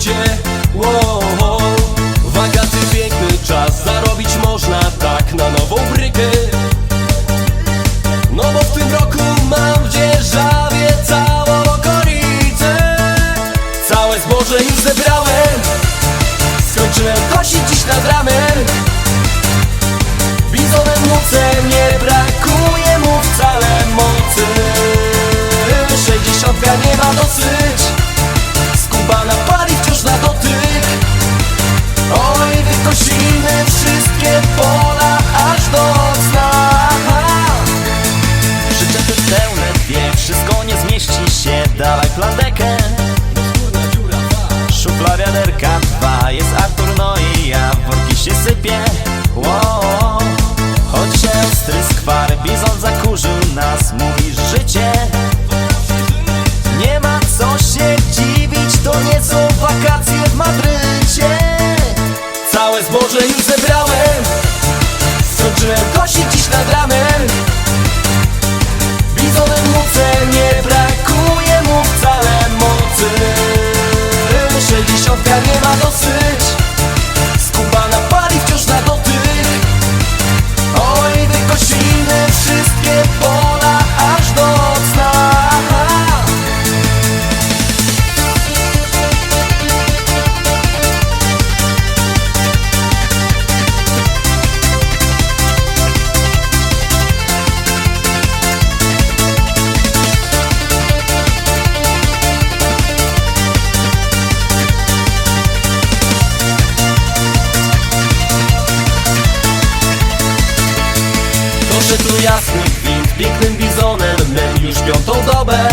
idzie wow. Wakaty piękny czas, zarobić można tak na nową brykę. No bo w tym roku mam w dzierżawie całą okolicę. Całe zboże już zebrałem. Skończyłem kosić dziś nad ranem Bizonem muce nie brakuje mu wcale mocy. 60 nie ma dosyć landekę Szufla wiaderka dwa Jest Artur, no i ja Worki się sypie szczytu jasny kwit Pięknym bizonem mem już piątą dobę.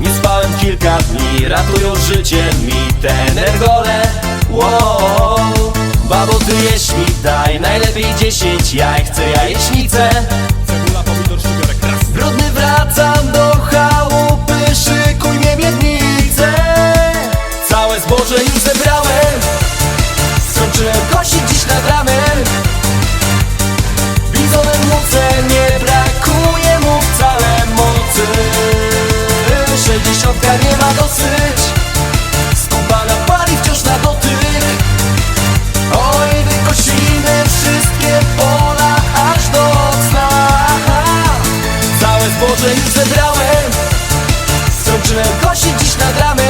Nie spałem kilka dni Ratują życie mi te energole wow. Babo ty mi daj Najlepiej dziesięć jaj Chcę jajecznicę. Cebula, pomidor, Brudny wracam do chałupy Szykuj mnie miednicę. Całe zboże już zebrałem. Skończyłem kosić dziś nad ranem Gości dziś nagramy.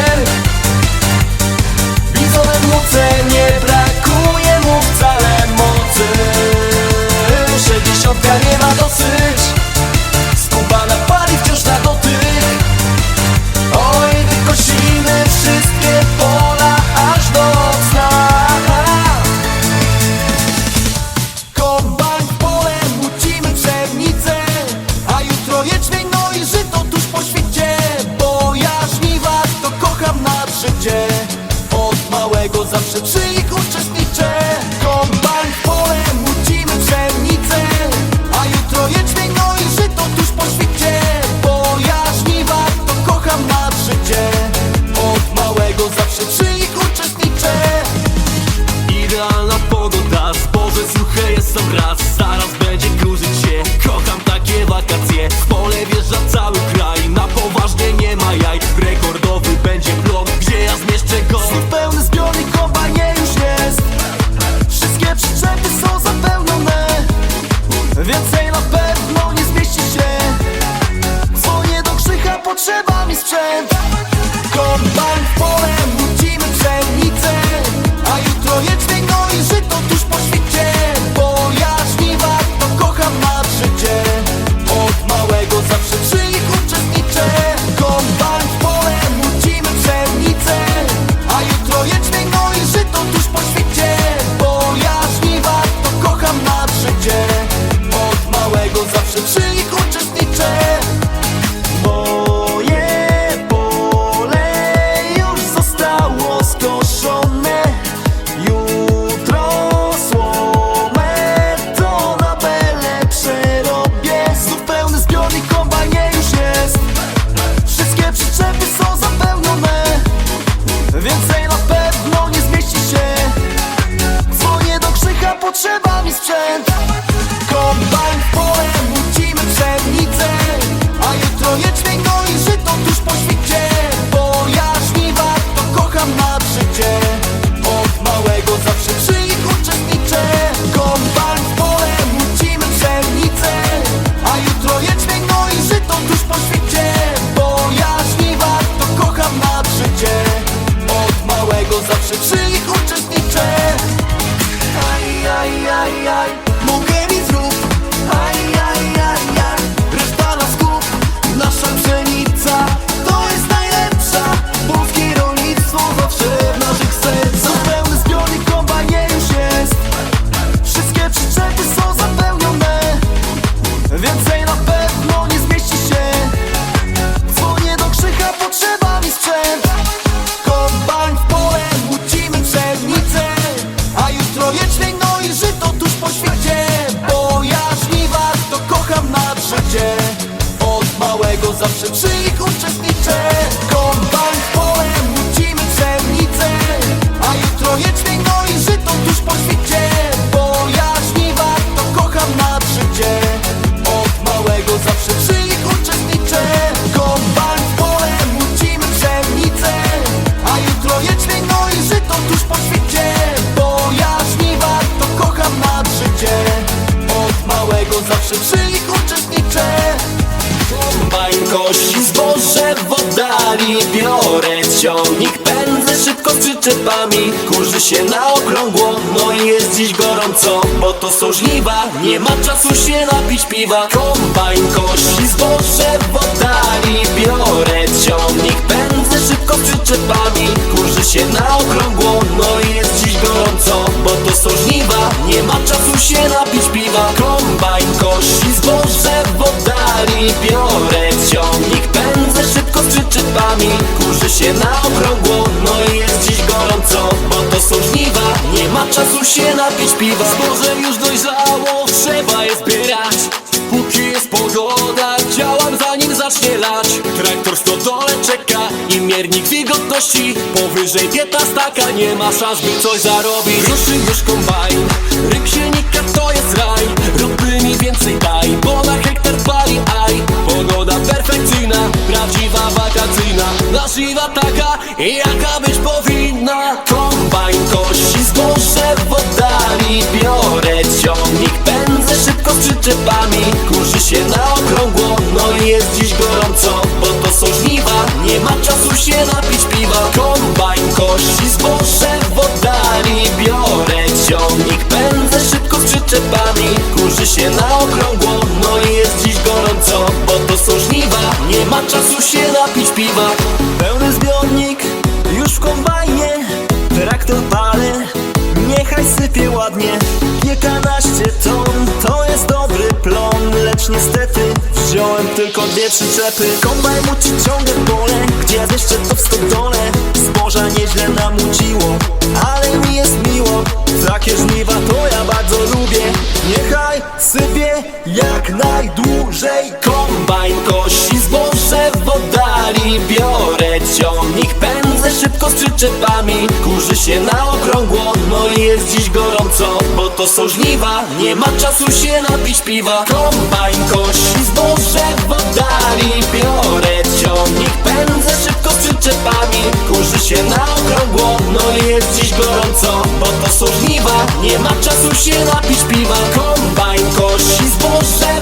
Przyczepami. Kurzy się na okrągło, no i jest dziś gorąco Bo to są żniwa, nie ma czasu się napić piwa. Kombajn kości zboże w oddali Biorę ciągnik, pędzę szybko przyczepami. Kurzy się na okrągło, no i jest dziś gorąco Bo to są żniwa, nie ma czasu się napić piwa. Kombajn kości zboże w oddali Biorę ciągnik, pędzę szybko przyczepami. Kurzy się na czasu się napić piwa Zboże już dojrzało, trzeba je zbierać. Póki jest pogoda, działam zanim zacznie lać. Traktor stodole czeka i miernik wilgotności. Powyżej 15 taka nie ma szans by coś zarobić. Ruszy już kombajn, ryk silnika to jest raj. Ropy mi więcej daj, bo na hektar pali aj. Pogoda perfekcyjna, prawdziwa wakacyjna. Naszywa taka, jaka być powinna się napić piwa Kombajn kości zboże w oddali Biorę ciągnik, pędzę szybko z przyczepami Kurzy się na okrągło, no i jest dziś gorąco Bo to są żniwa, nie ma czasu się napić piwa. Pełny zbiornik, już w kombajnie Traktor pale, niechaj sypie ładnie Kilkanaście ton, tylko dwie przyczepy Kombajn muci ciągle pole, gdzie jeszcze to w stodole. Zboża nieźle namuciło, ale mi jest miło. Takie żniwa to ja bardzo lubię. Niechaj sypie jak najdłużej Kombajn. Kości zboże w oddali Biorę ciągnik, pędzę szybko z przyczepami Kurzy się na okrągło, no i jest dziś gorąco Bo to są żniwa, nie ma czasu się napić piwa. Kombajn kości zboże gorąco Bo to są żniwa, nie ma czasu się napić piwa. Kombajn kości zboże